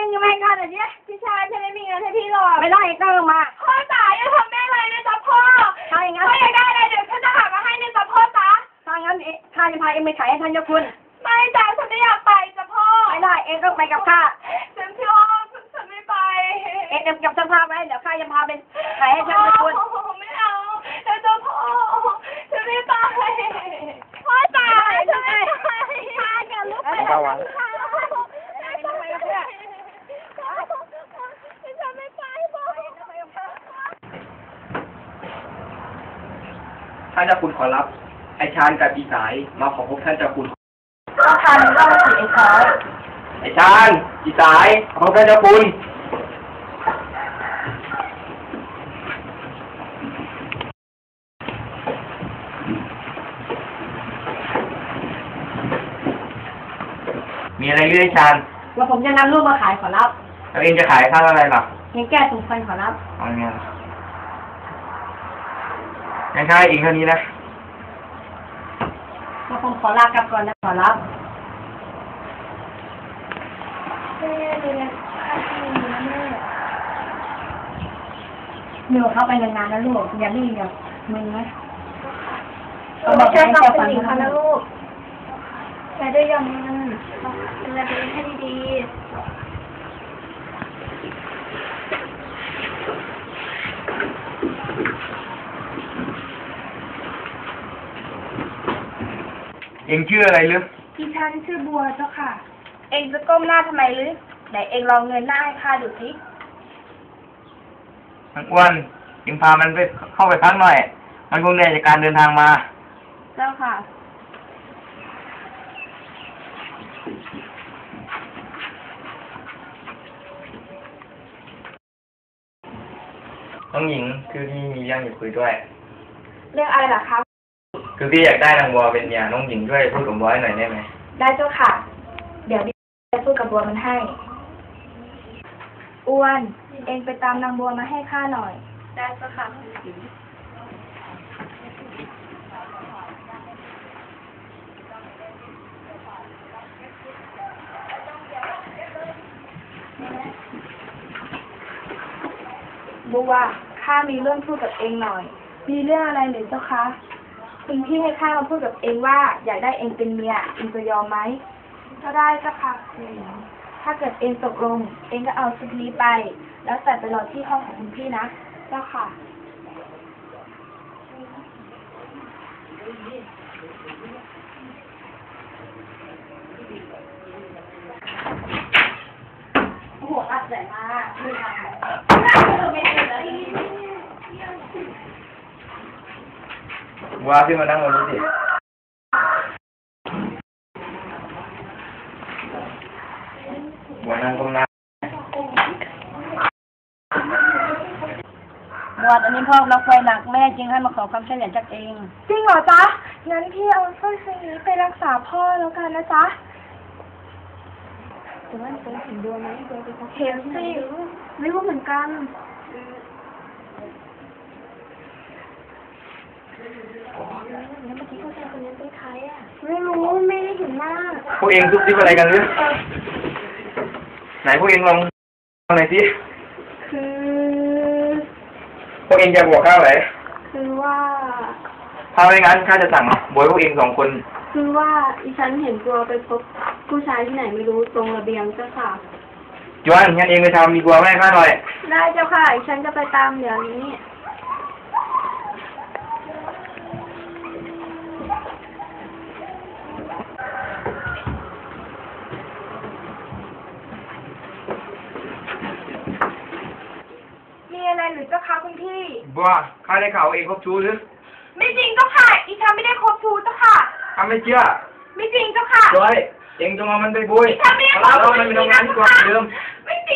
ยังไม่ก่อนเดี๋ยพี่ชายฉันไม่มีเงินให้พี่หรอกไม่ต้องเอ็กเตอร์มาพ่อจ๋าอย่าทำแม่อะไรนะจ๊ะพ่อถ้าอย่างงั้นพ่ออยากได้อะไรเดี๋ยวฉันจะหามาให้นะจ๊ะพ่อจ๋ะถ้างั้นเอ๊ะข้าจะพาเอ็งไปขายให้ท่านเจ้าคุณไม่จ้ะฉันไม่อยากไปจ้ะพ่อไม่ได้เอ็งต้องไปกับข้าฉันพี่อ้อฉันฉันไม่ไปเอ็งเก็บเกับเสื้อาไว้เดี๋ยวข้าจะพาไปขายให้ท่านเจ้าคุณไม่เอาแล้วจ๊ะพ่อฉันไม่ไปพ่อจ๋าฉันไม่ไปข้าจะลุกไป ท่านเจ้าคุณขอรับ ไอชานกับอีสายมาขอพบท่านเจ้าคุณก็ทันก็สิไอ้ขอยไอชานอีสายขอพบท่านเจ้าคุณมีอะไรเรื่อยชานว่าผมจะนำลูกมาขายขอรับแล้วเองจะขายค่าอะไรล่ะเพียงแก้ถุงควันขอรับเอาไงล่ะยั งค่าเองเท่านี้นะว่าผมขอลากลับก่อนนะขอรับหนูเข้าไปนานๆนะลูก อย่ารีบอย่ามึงนะเราบอกให้เจ้าฝันค่ะนะลูกไปด้วยยอมมันดูแลตัวเองให้ดี เองชื่ออะไรลึกๆดิฉันชื่อบัวเจ้าค่ะ เองจะก้มหน้าทำไมหรือไหนเองลองเงินหน้าให้ข้าดูสิมันอ้วนเองพามันไปเข้าไปพักหน่อย มันคงเหนื่อยจากการเดินทางมา เจ้าค่ะ น้องหญิงคือพี่มีเรื่องอยากคุยด้วย เรื่องอะไรล่ะคะ คือพี่อยากได้นางวัวเป็นเมียน้องหญิงช่วยพูดกับบัวให้หน่อยได้ไหมได้เจ้าค่ะ เดี๋ยวดิฉันจะพูดกับบัวมันให้ อ้วน เองไปตามนางบัวมาให้ข้าหน่อย ได้เจ้าค่ะบัวข้ามีเรื่องพูดกับเองหน่อย มีเรื่องอะไรหรือเจ้าคะ คุณพี่ให้ข้ามาพูดกับเองว่า อยากได้เองเป็นเมียเองจะยอมไหมก็ได้จ้าค่ะคุณหญิงถ้าเกิดเองตกลง เองก็เอาชุดนี้ไป แล้วแต่ไปรอที่ห้องของคุณพี่นะเจ้าค่ะโอ้โหอัดใส่มากไม่ทำไม่เป็นเลย บัวขึ้นมานั่งบนนี้สิบัวนั่งก้มหน้าบวชอันนี้พ่อเราไฟหนักแม่จริงให้มาขอความช่วยเหลือจากเอง จริงเหรอจ๊ะ งั้นพี่เอาสร้อยเส้นนี้ไปรักษาพ่อแล้วกันนะจ๊ะแต่ว่าเป็นเห็นดวงไหมดวงเป็นเห็นสิไม่รู้เหมือนกัน แล้วเมื่อกี้ผู้ชายคนนี้เป็นใครอะ ไม่รู้ไม่ได้เห็นหน้าพวกเองซุบซิบอะไรกันหรือไหนพวกเองลองลองหน่อยสิคือพวกเองจะบอกข้าไหนคือว่าถ้าไม่งั้นข้าจะสั่งบวยพวกเองสองคน คือว่าดิฉันเห็นตัวไปพบผู้ชายที่ไหนไม่รู้ตรงระเบียงเจ้าค่ะจวนงั้นเองไปทำมีบัวมาให้ข้าหน่อย ได้เจ้าค่ะดิฉันจะไปตามเดี๋ยวนี้ มีอะไร หรือเจ้าค่ะคุณพี่บัวข้าได้ข่าวเองคบชู้หรือไม่จริงเจ้าค่ะดิฉันไม่ได้คบชู้เจ้าค่ะ ข้าไม่เชื่อไม่จริงเจ้าค่ะจอยเองจงเอามันไปบุยดิฉันไม่ได้คเราบเราชู้มันเป็นโรงงานที่กว่าเดิม ไม่จริง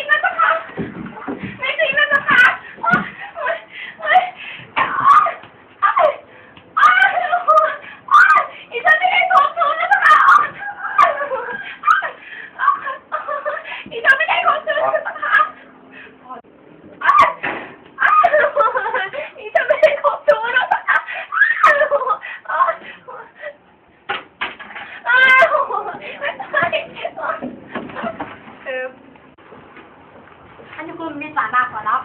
ตุ้นไม่สามารถขอรับ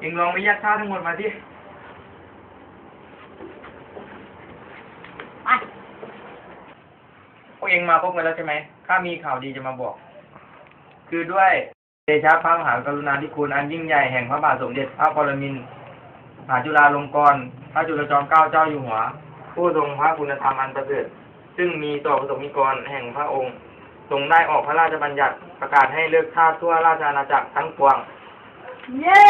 เองลองไปยัดข้าทั้งหมดมาที่ไป พวกเองมาพบกันแล้วใช่ไหมข้ามีข่าวดีจะมาบอก คือด้วยเดชะพระมหากรุณาธิคุณอันยิ่งใหญ่แห่งพระบาทสมเด็จพระปรมินทรมหาจุฬาลงกรณ์พระจุลจอมเกล้าเจ้าอยู่หัว ผู้ทรงพระคุณธรรมอันประเสริฐซึ่งมีต่อประสบนิกรแห่งพระองค์ ทรงได้ออกพระราชบัญญัติประกาศให้เลิกทาสทั่วราชอาณาจักรทั้งปวง เย้